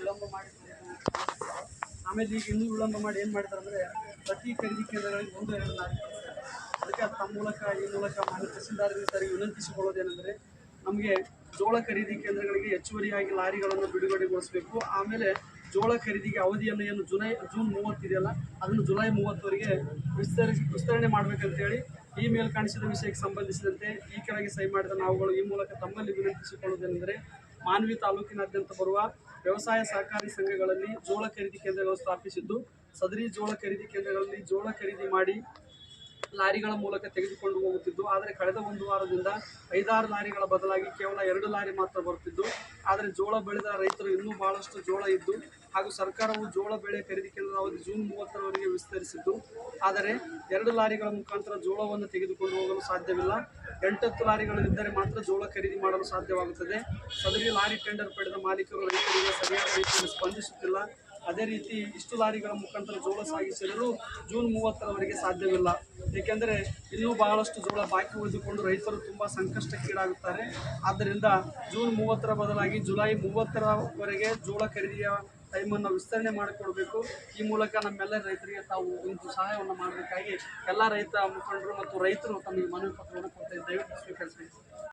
ವಿಳಂಬ ಮಾಡಿ ಆಮೇಲೆ ಈಗ ಇನ್ನೂ ವಿಳಂಬ ಮಾಡಿ ಏನು ಮಾಡ್ತಾರೆ ಅಂದರೆ ಪ್ರತಿ ಖರೀದಿ ಕೇಂದ್ರಗಳಿಗೆ ಒಂದು, ಎರಡು ನಾಲ್ಕು ಅದಕ್ಕೆ ತಮ್ಮ ಮೂಲಕ, ಈ ಮೂಲಕ ಮಾನ್ಯ ತಹಸೀಲ್ದಾರರಿಗೆ ವಿನಂತಿಸಿಕೊಳ್ಳೋದೇನೆಂದರೆ ನಮಗೆ ಜೋಳ ಖರೀದಿ ಕೇಂದ್ರಗಳಿಗೆ ಹೆಚ್ಚುವರಿಯಾಗಿ ಲಾರಿಗಳನ್ನು ಬಿಡುಗಡೆಗೊಳಿಸಬೇಕು. ಆಮೇಲೆ ಜೋಳ ಖರೀದಿಗೆ ಅವಧಿಯನ್ನು ಏನು ಜುಲೈ, ಜೂನ್ ಮೂವತ್ತಿದೆಯಲ್ಲ ಅದನ್ನು ಜುಲೈ ಮೂವತ್ತವರೆಗೆ ವಿಸ್ತರಿಸಿ ವಿಸ್ತರಣೆ ಮಾಡಬೇಕಂತೇಳಿ ಈ ಮೇಲೆ ಕಾಣಿಸಿದ ವಿಷಯಕ್ಕೆ ಸಂಬಂಧಿಸಿದಂತೆ ಈ ಕೆಳಗೆ ಸಹಿ ಮಾಡಿದ ನಾವುಗಳು ಈ ಮೂಲಕ ತಮ್ಮಲ್ಲಿ ವಿನಂತಿಸಿಕೊಳ್ಳುವುದೇನೆಂದರೆ ಮಾನ್ವಿ ತಾಲೂಕಿನಾದ್ಯಂತ ಬರುವ ವ್ಯವಸಾಯ ಸಹಕಾರಿ ಸಂಘಗಳಲ್ಲಿ ಜೋಳ ಖರೀದಿ ಕೇಂದ್ರಗಳು ಸ್ಥಾಪಿಸಿದ್ದು, ಸದರಿ ಜೋಳ ಖರೀದಿ ಕೇಂದ್ರಗಳಲ್ಲಿ ಜೋಳ ಖರೀದಿ ಮಾಡಿ ಲಾರಿಗಳ ಮೂಲಕ ತೆಗೆದುಕೊಂಡು ಹೋಗುತ್ತಿದ್ದು, ಆದರೆ ಕಳೆದ ಒಂದು ವಾರದಿಂದ ಐದಾರು ಲಾರಿಗಳ ಬದಲಾಗಿ ಕೇವಲ ಎರಡು ಲಾರಿ ಮಾತ್ರ ಬರುತ್ತಿದ್ದು, ಆದರೆ ಜೋಳ ಬೆಳೆದ ರೈತರು ಇನ್ನೂ ಬಹಳಷ್ಟು ಜೋಳ ಇದ್ದು ಹಾಗೂ ಸರ್ಕಾರವು ಜೋಳ ಬೆಳೆ ಖರೀದಿ ಕೇಂದ್ರದ ಅವಧಿ ಜೂನ್ ಮೂವತ್ತರವರೆಗೆ ವಿಸ್ತರಿಸಿದ್ದು, ಆದರೆ ಎರಡು ಲಾರಿಗಳ ಮುಖಾಂತರ ಜೋಳವನ್ನು ತೆಗೆದುಕೊಂಡು ಹೋಗಲು ಸಾಧ್ಯವಿಲ್ಲ. ಎಂಟತ್ತು ಲಾರಿಗಳು ಇದ್ದರೆ ಮಾತ್ರ ಜೋಳ ಖರೀದಿ ಮಾಡಲು ಸಾಧ್ಯವಾಗುತ್ತದೆ. ಸದರಿ ಲಾರಿ ಟೆಂಡರ್ ಪಡೆದ ಮಾಲೀಕರು ರೈತರಿಗೆ ಸರಿಯಾದ ರೀತಿಯಲ್ಲಿ ಸ್ಪಂದಿಸುತ್ತಿಲ್ಲ. ಅದೇ ರೀತಿ ಇಷ್ಟು ಲಾರಿಗಳ ಮುಖಾಂತರ ಜೋಳ ಸಾಗಿಸಲು ಜೂನ್ ಮೂವತ್ತರವರೆಗೆ ಸಾಧ್ಯವಿಲ್ಲ. ಏಕೆಂದರೆ ಇನ್ನೂ ಬಹಳಷ್ಟು ಜೋಳ ಬಾಕಿ ಉಳಿದುಕೊಂಡು ರೈತರು ತುಂಬ ಸಂಕಷ್ಟಕ್ಕೀಡಾಗುತ್ತಾರೆ. ಆದ್ದರಿಂದ ಜೂನ್ ಮೂವತ್ತರ ಬದಲಾಗಿ ಜುಲೈ ಮೂವತ್ತರವರೆಗೆ ಜೋಳ ಖರೀದಿಯ ಟೈಮನ್ನು ವಿಸ್ತರಣೆ ಮಾಡಿಕೊಡಬೇಕು. ಈ ಮೂಲಕ ನಮ್ಮೆಲ್ಲ ರೈತರಿಗೆ ತಾವು ಒಂದು ಸಹಾಯವನ್ನು ಮಾಡಬೇಕಾಗಿ ಎಲ್ಲ ರೈತ ಮುಖಂಡರು ಮತ್ತು ರೈತರು ತಮಗೆ ಮನವಿ ಪತ್ರವನ್ನು ಕೊಡ್ತಾ ದಯವಿಟ್ಟು ಸ್ವೀಕರಿಸಬೇಕು